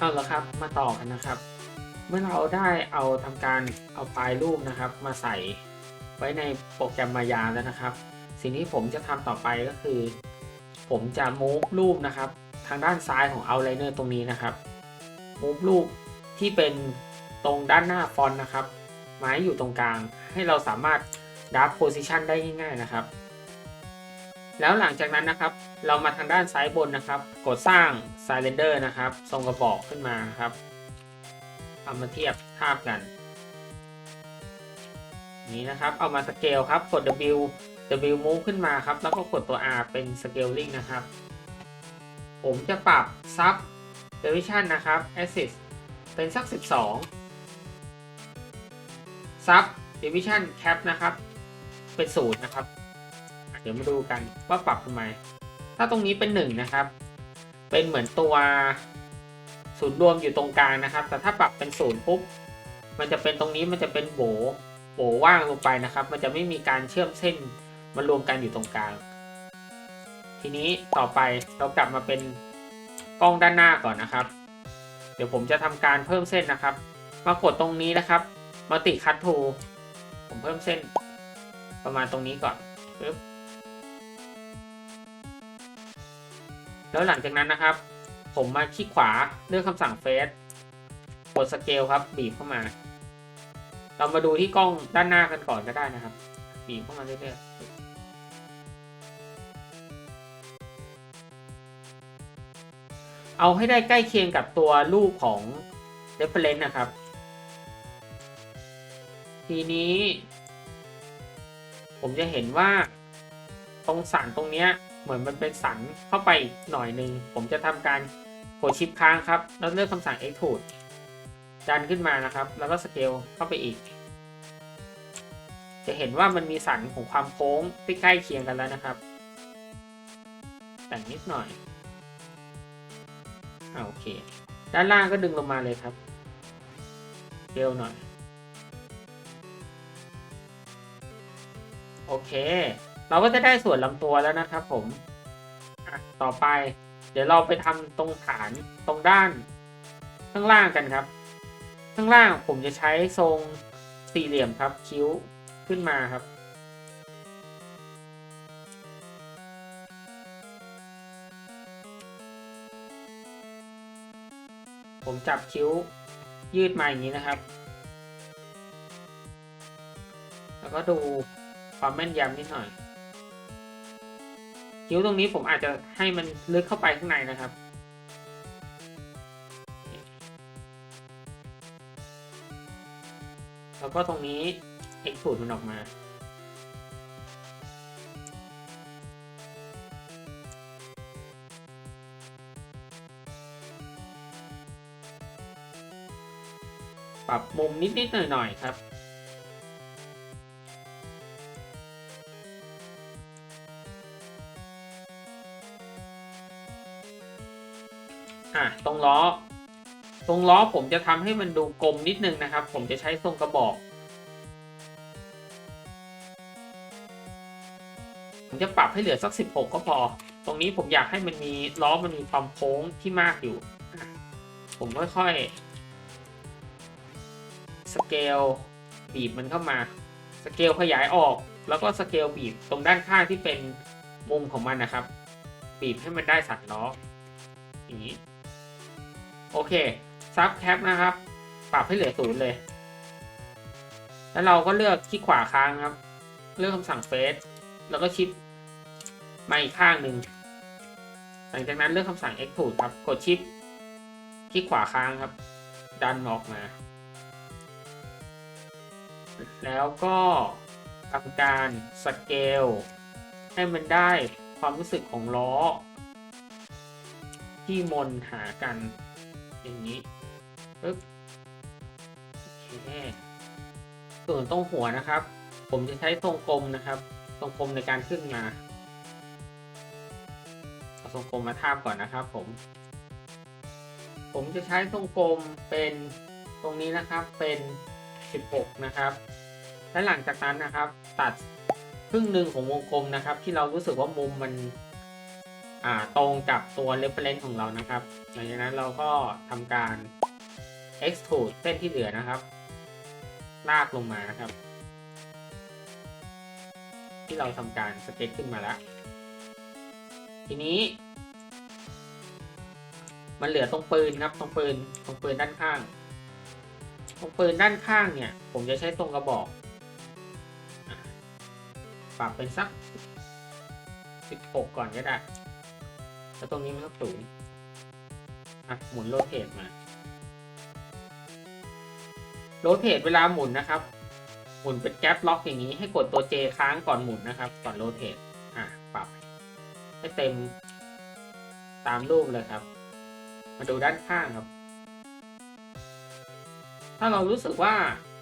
เอาละครับมาต่อกันนะครับ เมื่อเราได้เอาทำการเอาไฟล์รูปนะครับ มาใส่ไว้ในโปรแกรมมายาแล้วนะครับ สิ่งที่ผมจะทำต่อไปก็คือ ผมจะ move รูปนะครับ ทางด้านซ้ายของ outliner ตรงนี้นะครับ move รูปที่เป็นตรงด้านหน้าฟอนต์นะครับมาให้อยู่ตรงกลาง ให้เราสามารถดับ position ได้ง่ายๆนะครับ แล้วหลังจากนั้นนะครับ เรามาทางด้านซ้ายบนนะครับ กดสร้าง Cylinder นะครับทรงกระบอกขึ้นมาครับเอามาเทียบภาพกัน นี้นะครับ เอามาสเกลครับ กด W W move ขึ้นมาครับ แล้วก็กดตัว R เป็น scaling นะครับ ผมจะปรับ sub division นะครับ assist เป็นสัก 12 sub division cap นะครับ เป็นศูนย์นะครับ เดี๋ยวมาดูกันว่าปรับทำไม ถ้าตรงนี้เป็น1นะครับ เป็นเหมือนตัวศูนย์รวมอยู่ตรงกลางนะครับ แต่ถ้าปรับเป็นศูนย์ปุ๊บ มันจะเป็นตรงนี้มันจะเป็นโบโบว่างลงไปนะครับ มันจะไม่มีการเชื่อมเส้นมารวมกันอยู่ตรงกลาง ทีนี้ต่อไปเรากลับมาเป็นกล้องด้านหน้าก่อนนะครับ เดี๋ยวผมจะทำการเพิ่มเส้นนะครับ มากดตรงนี้นะครับมัลติคัตทูผมเพิ่มเส้นประมาณตรงนี้ก่อนปึ๊บ แล้วหลังจากนั้นนะครับ ผมมาคลิกขวาเลือกคำสั่งเฟสกดสเกลครับ บีบเข้ามา เรามาดูที่กล้องด้านหน้ากันก่อนก็ได้นะครับ บีบเข้ามาเรื่อยๆเอาให้ได้ใกล้เคียงกับตัวรูปของ reference นะครับ ทีนี้ ผมจะเห็นว่าตรงสันตรงเนี้ย เหมือนมันเป็นสันเข้าไปหน่อยหนึ่งผมจะทำการกดชิปค้างครับ แล้วเลือกคำสั่ง extrude ดันขึ้นมานะครับ แล้วก็สเกลเข้าไปอีก จะเห็นว่ามันมีสันของความโค้งที่ใกล้เคียงกันแล้วนะครับ แต่งนิดหน่อยอ่าโอเค ด้านล่างก็ดึงลงมาเลยครับเร็วหน่อย โอเค เราก็จะได้ส่วนลำตัวแล้วนะครับผมต่อไป เดี๋ยวเราไปทำตรงฐานตรงด้าน ข้างล่างกันครับ ข้างล่างผมจะใช้ทรงสี่เหลี่ยมครับ คิ้วขึ้นมาครับ ผมจับคิ้วยืดมาอย่างนี้นะครับ แล้วก็ดูความแม่นยำนิดหน่อย คิ้วตรงนี้ผมอาจจะให้มันลึกเข้าไปข้างในนะครับ แล้วก็ตรงนี้เอ็กสูดมันออกมา ปรับมุมนิด ๆ หน่อย ๆ ครับ อะตรงล้อ ตรงล้อผมจะทำให้มันดูกลมนิดนึงนะครับ ผมจะใช้ทรงกระบอก ผมจะปรับให้เหลือสัก 16 ก็พอ ตรงนี้ผมอยากให้มันมีล้อมันมีความโค้งที่มากอยู่อะผมค่อยๆ สเกลบีบมันเข้ามา สเกลขยายออก แล้วก็สเกลบีบตรงด้านข้างที่เป็นมุมของมันนะครับ บีบให้มันได้สันล้ออย่างนี้ โอเค ซับแคปนะครับ ปรับให้เหลือศูนย์เลย แล้วเราก็เลือกคลิกขวาค้างครับ เลือกคำสั่งเฟสแล้วก็ชิปมาอีกข้างหนึ่ง หลังจากนั้นเลือกคำสั่ง extrude ครับ กดชิปคลิกขวาค้างครับ ดันออกมา แล้วก็ทำการสเกลให้มันได้ความรู้สึกของล้อ ที่มนหากัน อย่างนี้ปึ๊บโอเคส่วนตรงหัวนะครับ ผมจะใช้ทรงกลมนะครับ ทรงกลมในการขึ้นมาเอาทรงกลมมาทาบก่อนนะครับ ผม ผมจะใช้ทรงกลมเป็นตรงนี้นะครับเป็น 16 นะครับ และหลังจากนั้นนะครับ ตัดครึ่งหนึ่งของวงกลมนะครับ ที่เรารู้สึกว่ามุมมัน ตรงกับตัว reference ของเรานะครับ หลังจากนั้นเราก็ทำการ extrude เส้นที่เหลือนะครับ ลากลงมานะครับ ที่เราทำการสเก็ตขึ้นมาแล้ว ทีนี้ มันเหลือตรงปืนครับ ตรงปืนตรงปืนด้านข้าง ตรงปืนด้านข้างเนี่ย ผมจะใช้ตรงกระบอกปรับเป็นสัก 16 ก่อนก็ได้ แล้วตรงนี้มันก็สูงอะหมุนโรเทตมาโรเทตเวลาหมุนนะครับ หมุนเป็นแก๊ปล็อกอย่างนี้ให้กดตัว J ค้างก่อนหมุนนะครับ ก่อนโรเทตอะปรับ ให้เต็มตามรูปเลยครับ มาดูด้านข้างครับ ถ้าเรารู้สึกว่า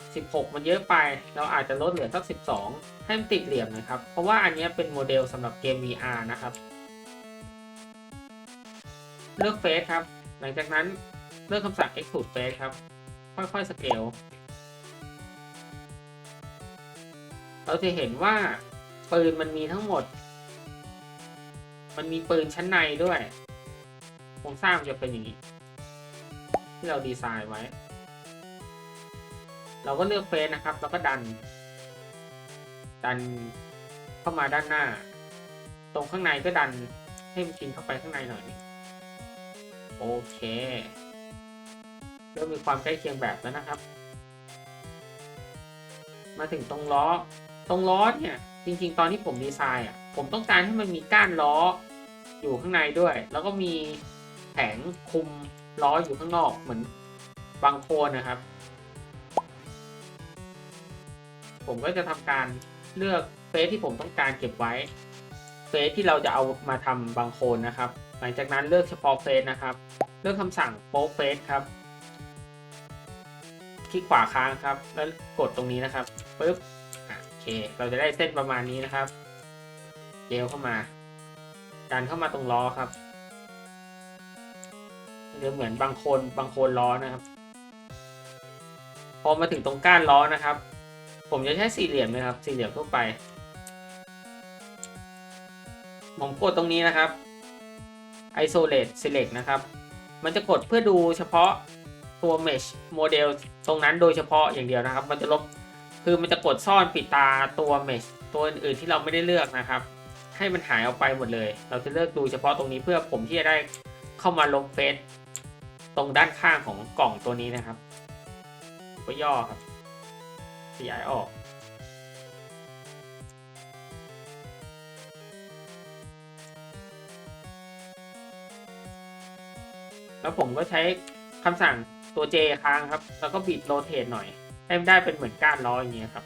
16 มันเยอะไป เราอาจจะลดเหลือสัก 12 ให้มันติดเหลี่ยมนะครับ เพราะว่าอันนี้เป็นโมเดลสำหรับเกม VR นะครับ เลือกเฟสครับ หลังจากนั้นเลือกคำสั่ง extrude face ครับ ค่อยๆสเกลเราจะเห็นว่าปืนมันมีทั้งหมด มันมีปืนชั้นในด้วยโครงสร้างจะเป็นอย่างนี้ ที่เราดีไซน์ไว้ เราก็เลือกเฟสนะครับ แล้วก็ดัน ดันเข้ามาด้านหน้า ตรงข้างในก็ดันให้มันกินเข้าไปข้างในหน่อยนึง โอเคเริ่มมีความใกล้เคียงแบบแล้วนะครับ มาถึงตรงล้อ ตรงล้อเนี่ย จริงๆ ตอนที่ผมดีไซน์อะ ผมต้องการให้มันมีก้านล้ออยู่ข้างในด้วย แล้วก็มีแผงคุมล้ออยู่ข้างนอกเหมือนบางโคนนะครับ ผมก็จะทำการเลือกเฟสที่ผมต้องการเก็บไว้ เฟสที่เราจะเอามาทำบางโคนนะครับ หลังจากนั้นเลือกเฉพาะเฟสนะครับ เลือกคำสั่งโป๊เฟสครับ คลิกขวาค้างครับ แล้วกดตรงนี้นะครับปึ๊บอะโอเค เราจะได้เส้นประมาณนี้นะครับเลี้ยวเข้ามาดันเข้ามาตรงล้อครับเดี๋ยวเหมือนบางคนบางคนล้อนะครับ พอมาถึงตรงก้านล้อนะครับ ผมจะใช้สี่เหลี่ยมนะครับ สี่เหลี่ยมทั่วไป ผมกดตรงนี้นะครับ isolate select นะครับ มันจะกดเพื่อดูเฉพาะตัว mesh model ตรงนั้นโดยเฉพาะอย่างเดียวนะครับ มันจะลบคือมันจะกดซ่อนปิดตาตัว mesh ตัวอื่นๆที่เราไม่ได้เลือกนะครับ ให้มันหายออกไปหมดเลย เราจะเลือกดูเฉพาะตรงนี้เพื่อผมที่จะได้เข้ามาลบเฟซตรงด้านข้างของกล่องตัวนี้นะครับก็ย่อครับขยายออก แล้วผมก็ใช้คำสั่งตัว J ค้างครับ แล้วก็บิดโรเทตหน่อย ให้มันได้เป็นเหมือนก้านล้ออย่างเงี้ยครับ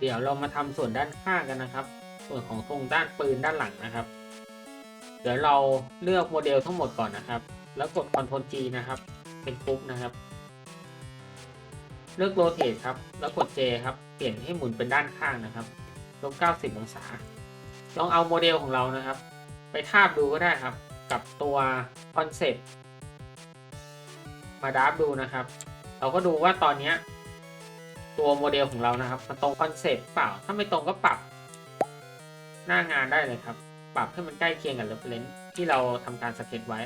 เดี๋ยวเรามาทำส่วนด้านข้างกันนะครับ ส่วนของตรงด้านปืนด้านหลังนะครับ เดี๋ยวเราเลือกโมเดลทั้งหมดก่อนนะครับ แล้วกด Ctrl G นะครับ เป็นกรุ๊ปนะครับ เลือกโรเทตครับ แล้วกด J ครับ เปลี่ยนให้หมุนเป็นด้านข้างนะครับลบ90 องศา ลองเอาโมเดลของเรานะครับ ไปทาบดูก็ได้ครับ กับตัวคอนเซปต์มาดับดูนะครับ เราก็ดูว่าตอนนี้ตัวโมเดลของเรานะครับมันตรงคอนเซปต์เปล่า ถ้าไม่ตรงก็ปรับ หน้างานได้เลยครับ ปรับให้มันใกล้เคียงกับเรฟเลนที่เราทำการสเก็ตไว้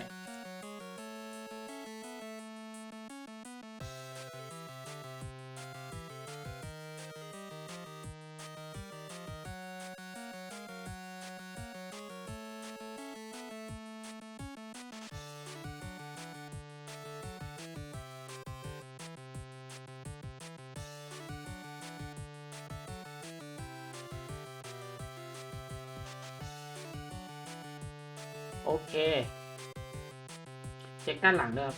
โอเค เช็คด้านหลังด้วยครับ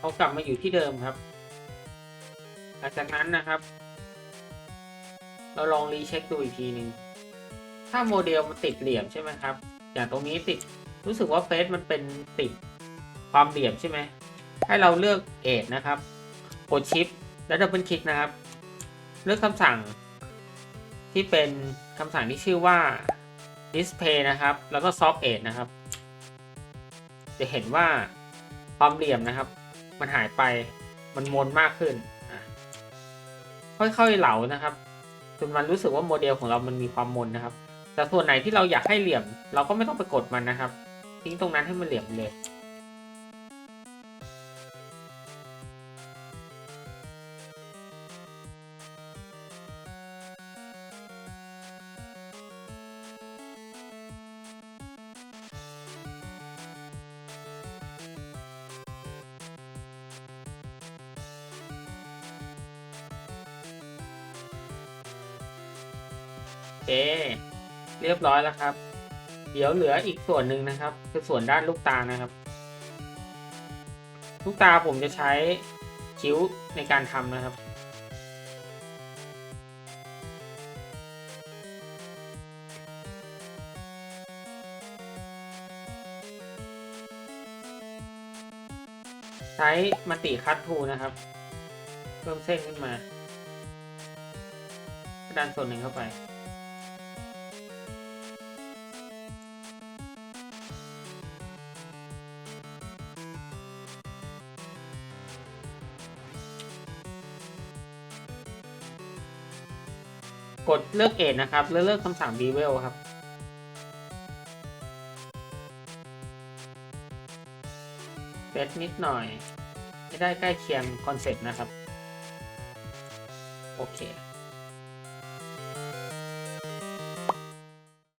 เอากลับมาอยู่ที่เดิมครับหลังจากนั้นนะครับ เราลองรีเช็คดูอีกทีหนึ่ง ถ้าโมเดลมันติดเหลี่ยมใช่ไหมครับ อย่างตรงนี้ติดรู้สึกว่าเฟซมันเป็นติดความเหลี่ยมใช่ไหม ให้เราเลือกเอทนะครับ กดชิปแล้วดับเบิลคลิกนะครับ เลือกคำสั่งที่เป็นคำสั่งที่ชื่อว่า display นะครับ แล้วก็ soft edge นะครับ จะเห็นว่าความเหลี่ยมนะครับ มันหายไป มันมนมากขึ้น ค่อยๆเหลานะครับ จนมันรู้สึกว่าโมเดลของเรามันมีความมนนะครับ แต่ส่วนไหนที่เราอยากให้เหลี่ยม เราก็ไม่ต้องไปกดมันนะครับ ทิ้งตรงนั้นให้มันเหลี่ยมเลย โอเค เรียบร้อยแล้วครับ เดี๋ยวเหลืออีกส่วนหนึ่งนะครับ คือส่วนด้านลูกตานะครับ ลูกตาผมจะใช้คิ้วในการทำนะครับใช้มัลติคัตทูนะครับ เพิ่มเส้นขึ้นมาดันส่วนหนึ่งเข้าไป กดเลือกเอทนะครับ แล้วเลือกคำสั่ง bevel ครับ เซตนิดหน่อย ให้ได้ใกล้เคียงคอนเซ็ปต์นะครับ โอเค